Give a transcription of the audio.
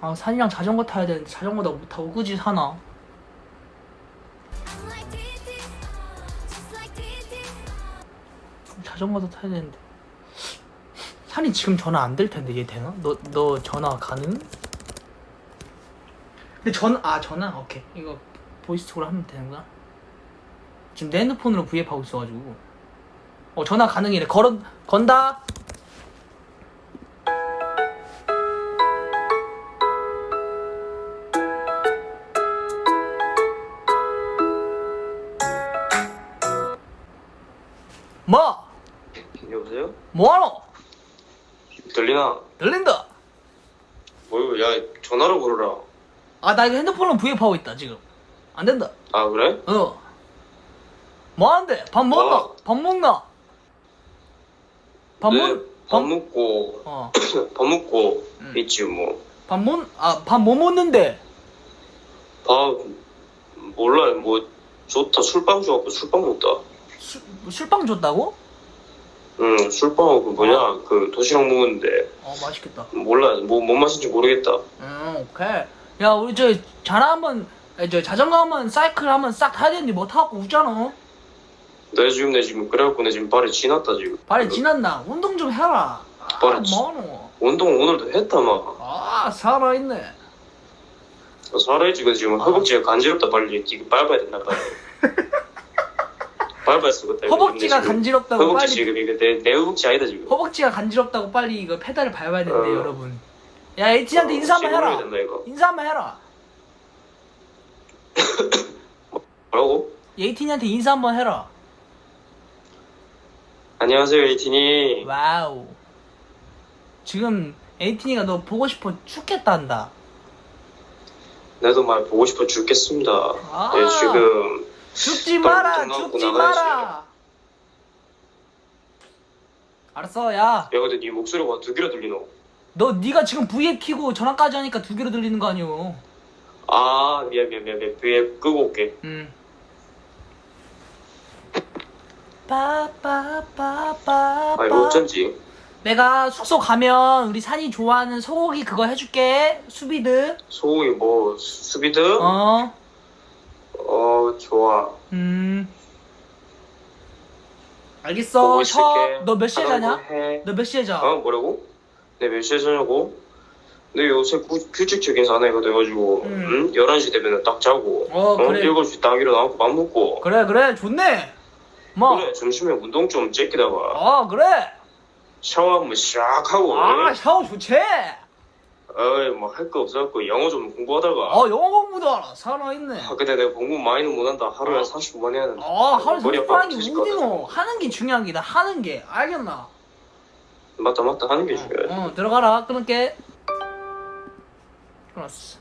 아 산이랑 자전거 타야 되는데 자전거도 못 타고 굳이 사나? 자전거도 타야 되는데. 산이 지금 전화 안 될 텐데 얘 되나? 너 너 전화 가능? 근데 전 아 전화? 오케이. 이거 보이스톡으로 하면 되는구나. 지금 내 핸드폰으로 브이앱 하고 있어가지고. 어 전화 가능이래. 걸어 건다 뭐? 여보세요? 뭐하노? 들리나? 들린다 뭐야, 야, 전화로 걸어라. 아 나 이거 핸드폰으로 브이앱 하고 있다 지금 안 된다 아, 그래? 어 뭐 하는데? 밥 먹나? 어. 밥 먹나? 밥 네, 먹? 밥 밥, 먹고, 어. 밥 먹고, 음. 있지, 뭐. 밥 먹, 아, 밥 뭐 먹는데? 밥, 몰라, 뭐, 좋다. 술빵 줘갖고 술빵 먹다. 술, 술빵 줬다고? 응, 술빵하고 그 뭐냐, 그 도시락 먹었는데, 어, 맛있겠다. 몰라, 뭐, 뭔 맛인지 모르겠다. 음, 오케이. 야, 우리 저, 자나 한번, 아니, 저 자전거 한번, 사이클 한번 싹 타야 되는데 뭐 타갖고 웃잖아? 내 지금, 내 지금, 그래갖고 내 지금 발이 지났다, 지금. 발이 지났나? 운동 좀 해라. 아, 발이 지- 뭐하노? 운동 오늘도 했다, 막. 아, 살아있네. 살아있지, 그 지금 허벅지가 간지럽다, 빨리. 이거 밟아야 된다, 빨리. 이거 허벅지가. 간지럽다고 허벅지 빨리 지금, 이거 내, 내 허벅지 아니다, 지금. 허벅지가 간지럽다고 빨리 이거 페달을 밟아야 되는데 어. 여러분 야 에이티한테 인사 한번 해라 된다. 인사 한번 해라 뭐라고? 에이티한테 인사 한번 해라 안녕하세요, 에이틴이. 와우 지금 에이티니가 너 보고 싶어 죽겠단다 나도 말 보고 싶어 죽겠습니다. 아. 네, 지금 죽지 또 마라 죽지. 마라 알았어 야너 야 근데 네 목소리가 두 개로 들리노? 네가 지금 V앱 키고 전화까지 하니까 두 개로 들리는 거 아니오 아 미안 미안 미안 미안 위에 끄고 올게. 음 빠빠빠빠빠 아 이거 어쩐지. 내가 숙소 가면 우리 산이 좋아하는 소고기 그거 해줄게 수비드 소고기 뭐 수- 수비드? 어, 어 좋아. 음. 알겠어. 보고 쉬어. 있을게. 너 몇 시에 자냐? 거 해. 너 몇 시에 자? 어 뭐라고? 내몇 시에 자냐고? 근데 요새 구, 규칙적인 사나이가 돼가지고 음. 응? 11시 되면 딱 자고 어, 그래. 7시 딱 일어나고 밥 먹고 그래 그래 좋네. 뭐? 그래 점심에 운동 좀 째끼다가 어 그래. 샤워 한번 샥 하고 아 샤워 좋지. 어이 뭐 할 거 없어갖고 영어 좀 공부하다가 어 영어 공부도 알아. 살아 있네. 아 근데 내가 공부 많이는 못한다 하루에 어. 40분 해야 된다 아 하루 머리 종일 하는 아파 게 뒤질 것 어디노? 하는 게 중요한 게다 하는 게 알겠나? 맞다 맞다 하는 게 중요해 어 들어가라 끊을게. 끊었어.